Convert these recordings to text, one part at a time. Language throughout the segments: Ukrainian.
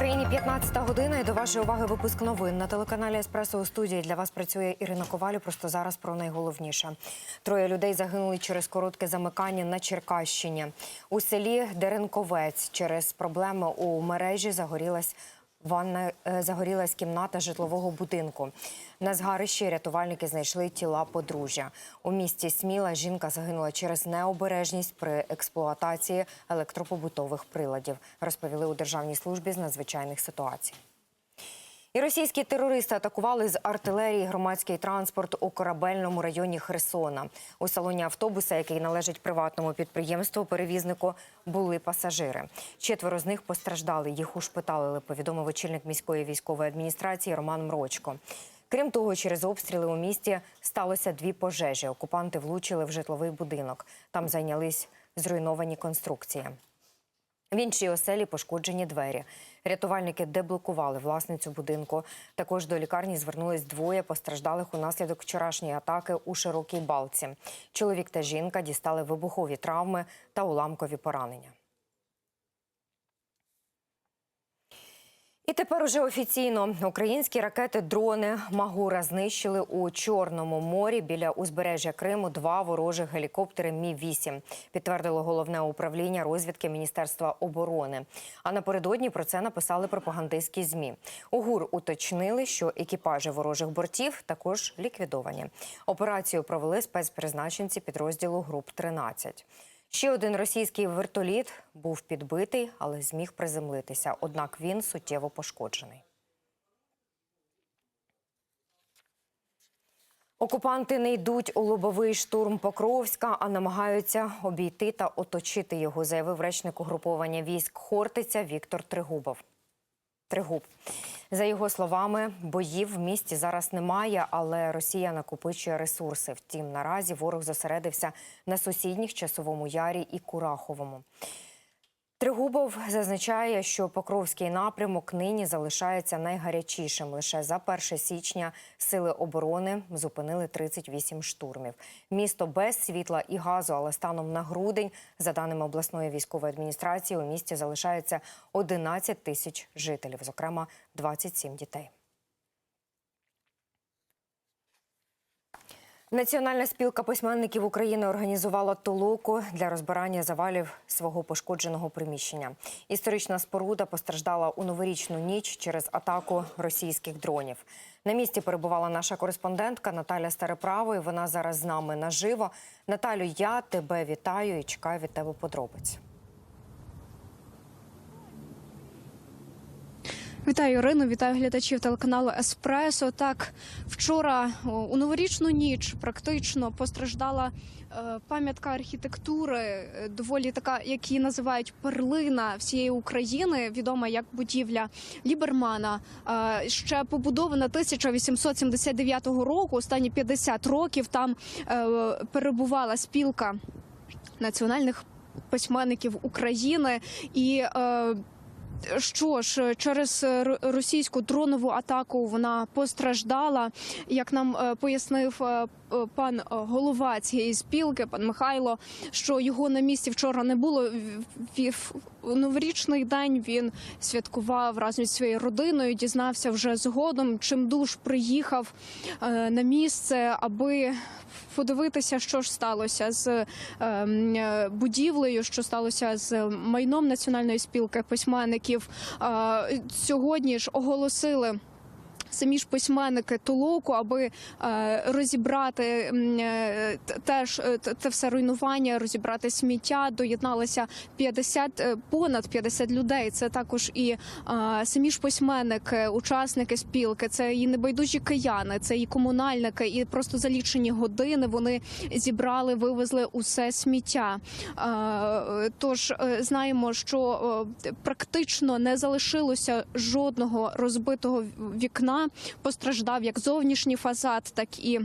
Україні 15 година і до вашої уваги випуск новин на телеканалі Еспресо у студії для вас працює Ірина Ковалю. Просто зараз про найголовніше. Троє людей загинули через коротке замикання на Черкащині. У селі Деренковець через проблеми у мережі загорілась ванна, е, загорілась кімната житлового будинку. На згарищі рятувальники знайшли тіла подружжя. У місті Сміла жінка загинула через необережність при експлуатації електропобутових приладів, розповіли у Державній службі з надзвичайних ситуацій. І російські терористи атакували з артилерії громадський транспорт у корабельному районі Херсона. У салоні автобуса, який належить приватному підприємству, перевізнику були пасажири. Четверо з них постраждали. Їх ушпиталили. Повідомив очільник міської військової адміністрації Роман Мрочко. Крім того, через обстріли у місті сталося дві пожежі. Окупанти влучили в житловий будинок. Там зайнялись зруйновані конструкції. В іншій оселі пошкоджені двері. Рятувальники деблокували власницю будинку. Також до лікарні звернулись двоє постраждалих унаслідок вчорашньої атаки у широкій балці. Чоловік та жінка дістали вибухові травми та уламкові поранення. І тепер уже офіційно українські ракети-дрони Магура знищили у Чорному морі біля узбережжя Криму два ворожих гелікоптери Мі 8 підтвердило головне управління розвідки Міністерства оборони. А напередодні про це написали пропагандистські змі. У ГУР уточнили, що екіпажі ворожих бортів також ліквідовані. Операцію провели спецпризначенці підрозділу груп 13 Ще один російський вертоліт був підбитий, але зміг приземлитися. Однак він суттєво пошкоджений. Окупанти не йдуть у лобовий штурм Покровська, а намагаються обійти та оточити його, заявив речник угруповання військ Хортиця Віктор Тригубов. Тригуб. За його словами, боїв в місті зараз немає, але Росія накопичує ресурси. Втім, наразі ворог зосередився на сусідніх часовому ярі і Кураховому. Тригубов зазначає, що Покровський напрямок нині залишається найгарячішим. Лише за 1 січня сили оборони зупинили 38 штурмів. Місто без світла і газу, але станом на грудень, за даними обласної військової адміністрації, у місті залишається 11 тисяч жителів, зокрема 27 дітей. Національна спілка письменників України організувала толоку для розбирання завалів свого пошкодженого приміщення. Історична споруда постраждала у новорічну ніч через атаку російських дронів. На місці перебувала наша кореспондентка Наталя Стареправо. і Вона зараз з нами наживо. Наталю, я тебе вітаю і чекаю від тебе подробиць. Вітаю Ірину, вітаю глядачів телеканалу Еспресо. Так, вчора у новорічну ніч практично постраждала е, пам'ятка архітектури, е, доволі така, як її називають перлина всієї України, відома як будівля Лібермана. Е, ще побудована 1879 року. Останні 50 років там перебувала спілка національних письменників України і. Е, що ж, через російську дронову атаку вона постраждала. Як нам е, пояснив е, е, пан е, голова цієї спілки, пан Михайло, що його на місці вчора не було. Новорічний день він святкував разом зі своєю родиною. Дізнався вже згодом. Чим душ приїхав е, на місце, аби подивитися, що ж сталося з ем, е, будівлею, що сталося з майном національної спілки письменників. Е, Сьогодні ж оголосили. Самі ж письменники толоку, аби е, розібрати е, теж е, те все руйнування, розібрати сміття. Доєдналися 50, е, понад 50 людей. Це також і самі ж письменники, учасники спілки, це і небайдужі кияни, це і комунальники, і просто за лічені години вони зібрали, вивезли усе сміття. Тож знаємо, що практично не залишилося жодного розбитого вікна. Постраждав як зовнішній фасад, так і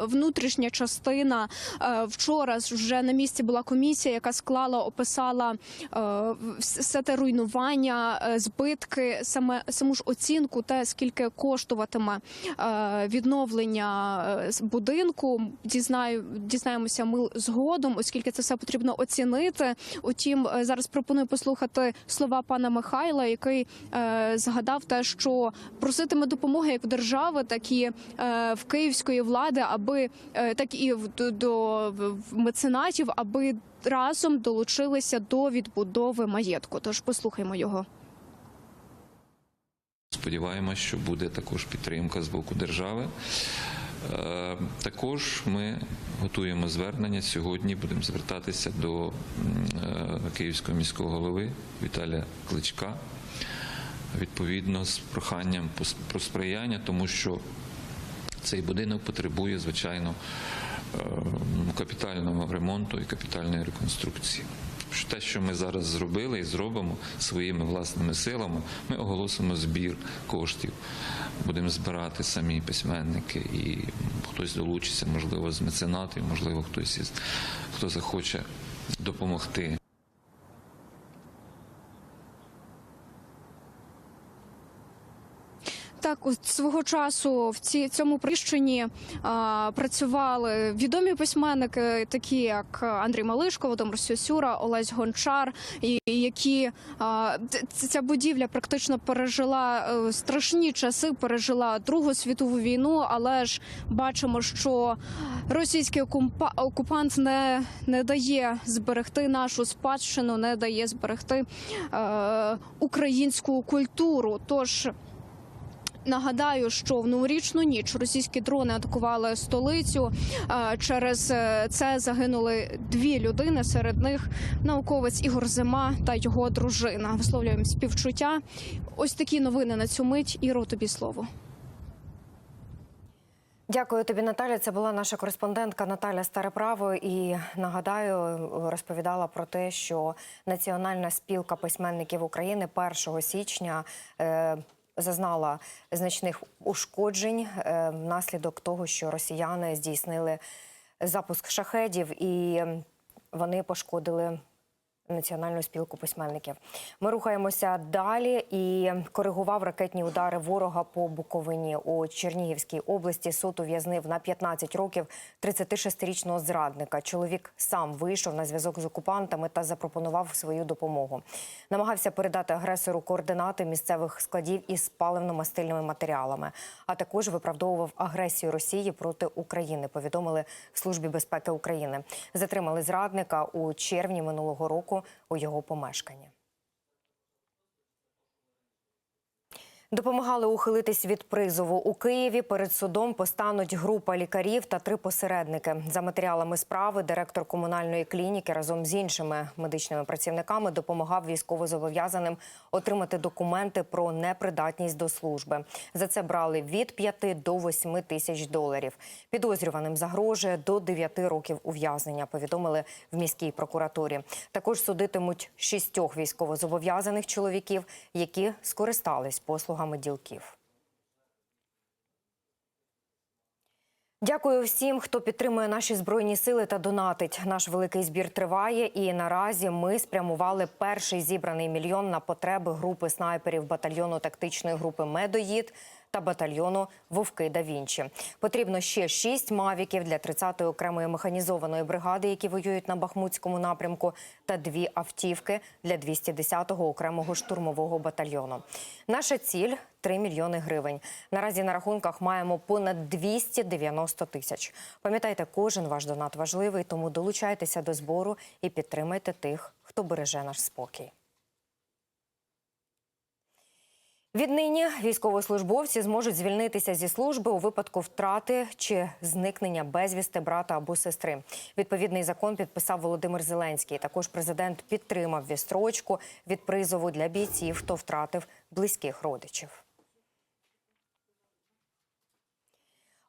внутрішня частина. Е, Вчора вже на місці була комісія, яка склала, описала е, все те руйнування, е, збитки, саме саму ж оцінку, те скільки коштуватиме е, відновлення е, будинку. Дізнаю, дізнаємося ми згодом, оскільки це все потрібно оцінити. Утім, е, зараз пропоную послухати слова пана Михайла, який е, згадав те, що проситиме допомоги як держави, так і е, в київської влади, аби е, так і до, меценатів, аби разом долучилися до відбудови маєтку. Тож послухаймо його. Сподіваємось, що буде також підтримка з боку держави. Е, Також ми готуємо звернення сьогодні. Будемо звертатися до е, Київського міського голови Віталія Кличка відповідно з проханням про сприяння, тому що цей будинок потребує, звичайно, е, капітального ремонту і капітальної реконструкції. Те, що ми зараз зробили і зробимо своїми власними силами, ми оголосимо збір коштів. Будемо збирати самі письменники, і хтось долучиться, можливо, з меценатів, можливо, хтось із хто захоче допомогти. Так, свого часу в ці цьому приміщенні а, працювали відомі письменники, такі як Андрій Малишко, Володимир Сюсюра, Олесь Гончар, і які а, ця будівля практично пережила е, страшні часи, пережила Другу світову війну, але ж бачимо, що російський окупа- окупант не, не дає зберегти нашу спадщину, не дає зберегти е, українську культуру. Тож Нагадаю, що в новорічну ніч російські дрони атакували столицю. Через е, це загинули дві людини. Серед них науковець Ігор Зима та його дружина. Висловлюємо співчуття. Ось такі новини на цю мить. Іро, тобі слово. Дякую тобі, Наталя. Це була наша кореспондентка Наталя Стареправо. І нагадаю, розповідала про те, що Національна спілка письменників України 1 січня. Е, Зазнала значних ушкоджень е, внаслідок того, що росіяни здійснили запуск шахедів, і вони пошкодили Національну спілку письменників. Ми рухаємося далі і коригував ракетні удари ворога по Буковині у Чернігівській області. Суд ув'язнив на 15 років 36-річного зрадника. Чоловік сам вийшов на зв'язок з окупантами та запропонував свою допомогу. Намагався передати агресору координати місцевих складів із паливно-мастильними матеріалами, а також виправдовував агресію Росії проти України. Повідомили в службі безпеки України. Затримали зрадника у червні минулого року у його помешканні. Допомагали ухилитись від призову у Києві. Перед судом постануть група лікарів та три посередники. За матеріалами справи директор комунальної клініки разом з іншими медичними працівниками допомагав військовозобов'язаним отримати документи про непридатність до служби. За це брали від 5 до 8 тисяч доларів. Підозрюваним загрожує до 9 років ув'язнення. Повідомили в міській прокуратурі. Також судитимуть шістьох військовозобов'язаних чоловіків, які скористались послугами ділків. Дякую всім, хто підтримує наші збройні сили та донатить. Наш великий збір триває, і наразі ми спрямували перший зібраний мільйон на потреби групи снайперів батальйону тактичної групи Медоїд та батальйону Вовки да Вінчі. Потрібно ще шість мавіків для 30-ї окремої механізованої бригади, які воюють на Бахмутському напрямку, та дві автівки для 210-го окремого штурмового батальйону. Наша ціль 3 мільйони гривень. Наразі на рахунках маємо понад 290 тисяч. Пам'ятайте, кожен ваш донат важливий, тому долучайтеся до збору і підтримайте тих, хто береже наш спокій. Віднині військовослужбовці зможуть звільнитися зі служби у випадку втрати чи зникнення безвісти брата або сестри. Відповідний закон підписав Володимир Зеленський. Також президент підтримав вістрочку від призову для бійців, хто втратив близьких родичів.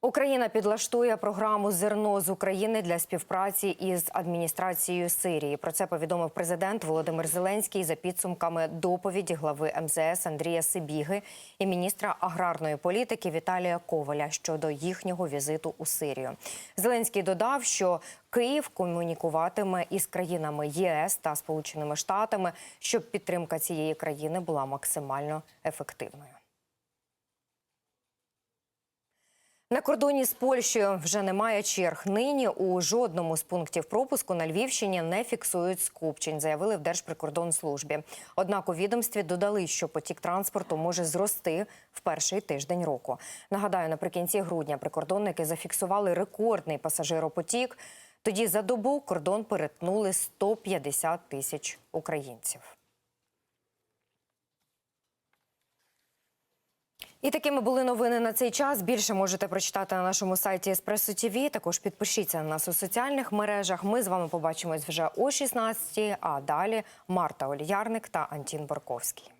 Україна підлаштує програму Зерно з України для співпраці із адміністрацією Сирії. Про це повідомив президент Володимир Зеленський за підсумками доповіді глави МЗС Андрія Сибіги і міністра аграрної політики Віталія Коваля щодо їхнього візиту у Сирію. Зеленський додав, що Київ комунікуватиме із країнами ЄС та Сполученими Штатами, щоб підтримка цієї країни була максимально ефективною. На кордоні з Польщею вже немає черг. Нині у жодному з пунктів пропуску на Львівщині не фіксують скупчень, заявили в Держприкордонслужбі. Однак у відомстві додали, що потік транспорту може зрости в перший тиждень року. Нагадаю, наприкінці грудня прикордонники зафіксували рекордний пасажиропотік. Тоді за добу кордон перетнули 150 тисяч українців. І такими були новини на цей час. Більше можете прочитати на нашому сайті Еспресо ТВ. Також підпишіться на нас у соціальних мережах. Ми з вами побачимось вже о 16 А далі Марта Оліярник та Антін Борковський.